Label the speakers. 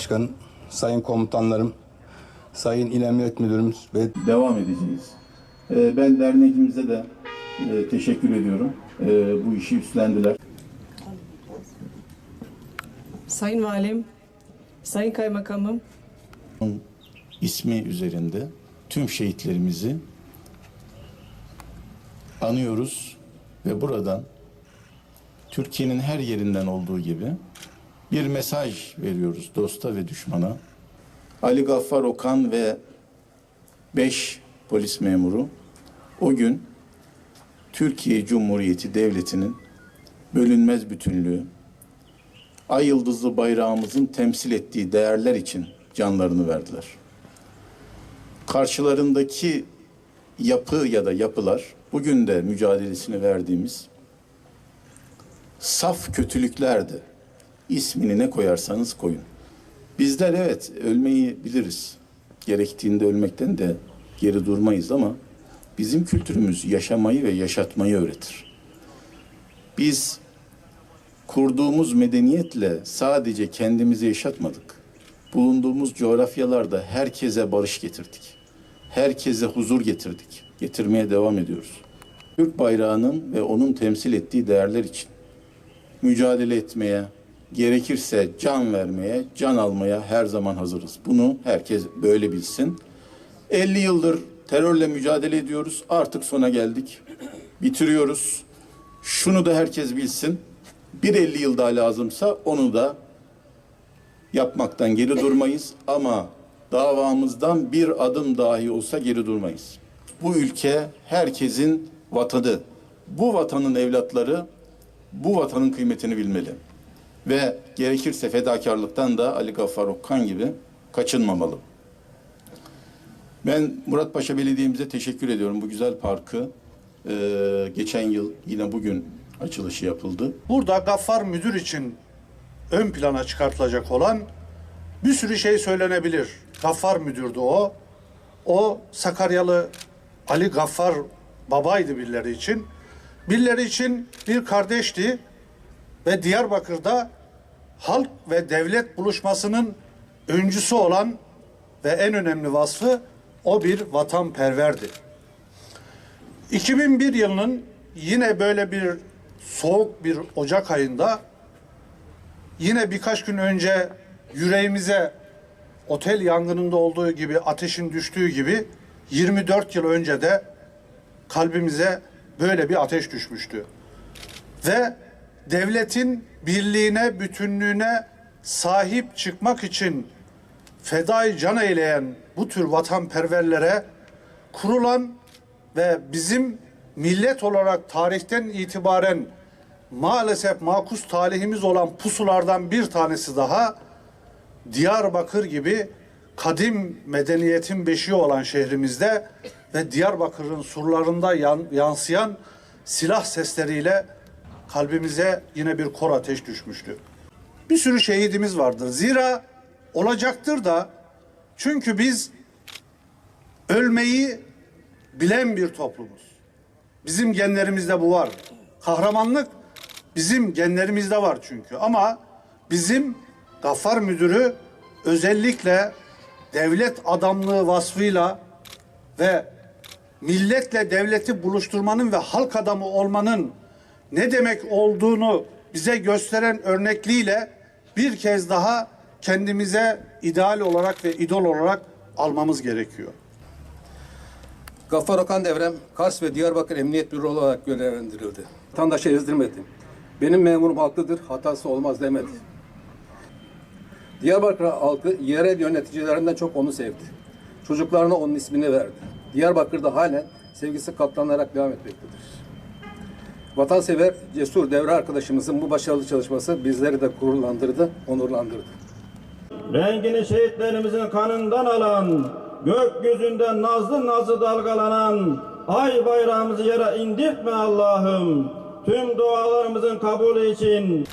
Speaker 1: Başkan, sayın komutanlarım, sayın İl Emniyet Müdürümüz ve
Speaker 2: devam edeceğiz. Ee, Ben dernekimize de e, teşekkür ediyorum. Ee, Bu işi üstlendiler.
Speaker 3: Sayın Valim, Sayın Kaymakamım,
Speaker 2: ismi üzerinde tüm şehitlerimizi anıyoruz ve buradan Türkiye'nin her yerinden olduğu gibi bir mesaj veriyoruz dosta ve düşmana. Ali Gaffar Okan ve beş polis memuru o gün Türkiye Cumhuriyeti Devleti'nin bölünmez bütünlüğü, ay yıldızlı bayrağımızın temsil ettiği değerler için canlarını verdiler. Karşılarındaki yapı ya da yapılar bugün de mücadelesini verdiğimiz saf kötülüklerdi. İsmini ne koyarsanız koyun. Bizler evet ölmeyi biliriz. Gerektiğinde ölmekten de geri durmayız ama bizim kültürümüz yaşamayı ve yaşatmayı öğretir. Biz kurduğumuz medeniyetle sadece kendimizi yaşatmadık. Bulunduğumuz coğrafyalarda herkese barış getirdik. Herkese huzur getirdik. Getirmeye devam ediyoruz. Türk bayrağının ve onun temsil ettiği değerler için mücadele etmeye, gerekirse can vermeye, can almaya her zaman hazırız. Bunu herkes böyle bilsin. 50 yıldır terörle mücadele ediyoruz. Artık sona geldik. Bitiriyoruz. Şunu da herkes bilsin. Bir 50 yıl daha lazımsa onu da yapmaktan geri durmayız ama davamızdan bir adım dahi olsa geri durmayız. Bu ülke herkesin vatanı. Bu vatanın evlatları bu vatanın kıymetini bilmeli. Ve gerekirse fedakarlıktan da Ali Gaffar Okkan gibi kaçınmamalı. Ben Muratpaşa Belediye'mize teşekkür ediyorum. Bu güzel parkı eee, geçen yıl yine bugün açılışı yapıldı.
Speaker 4: Burada Gaffar Müdür için ön plana çıkartılacak olan bir sürü şey söylenebilir. Gaffar Müdürdü o. O Sakaryalı Ali Gaffar babaydı birileri için. Birileri için bir kardeşti ve Diyarbakır'da halk ve devlet buluşmasının öncüsü olan ve en önemli vasfı o bir vatanperverdi. 2001 yılının yine böyle bir soğuk bir Ocak ayında yine birkaç gün önce yüreğimize otel yangınında olduğu gibi ateşin düştüğü gibi 24 yıl önce de kalbimize böyle bir ateş düşmüştü. Ve devletin birliğine, bütünlüğüne sahip çıkmak için fedai can eyleyen bu tür vatanperverlere kurulan ve bizim millet olarak tarihten itibaren maalesef makus talihimiz olan pusulardan bir tanesi daha Diyarbakır gibi kadim medeniyetin beşiği olan şehrimizde ve Diyarbakır'ın surlarında yan- yansıyan silah sesleriyle kalbimize yine bir kor ateş düşmüştü. Bir sürü şehidimiz vardır. Zira olacaktır da çünkü biz ölmeyi bilen bir toplumuz. Bizim genlerimizde bu var. Kahramanlık bizim genlerimizde var çünkü. Ama bizim Gaffar Müdürü özellikle devlet adamlığı vasfıyla ve milletle devleti buluşturmanın ve halk adamı olmanın ne demek olduğunu bize gösteren örnekliğiyle bir kez daha kendimize ideal olarak ve idol olarak almamız gerekiyor.
Speaker 5: Gaffar Okan Devrem, Kars ve Diyarbakır Emniyet Büro olarak görevlendirildi. Vatandaşı ezdirmedi. Benim memurum haklıdır, hatası olmaz demedi. Diyarbakır halkı yerel yöneticilerinden çok onu sevdi. Çocuklarına onun ismini verdi. Diyarbakır'da halen sevgisi katlanarak devam etmektedir. Vatansever, cesur devre arkadaşımızın bu başarılı çalışması bizleri de gururlandırdı, onurlandırdı.
Speaker 6: Rengini şehitlerimizin kanından alan, gökyüzünden nazlı nazlı dalgalanan, ay bayrağımızı yere indirtme Allah'ım. Tüm dualarımızın kabulü için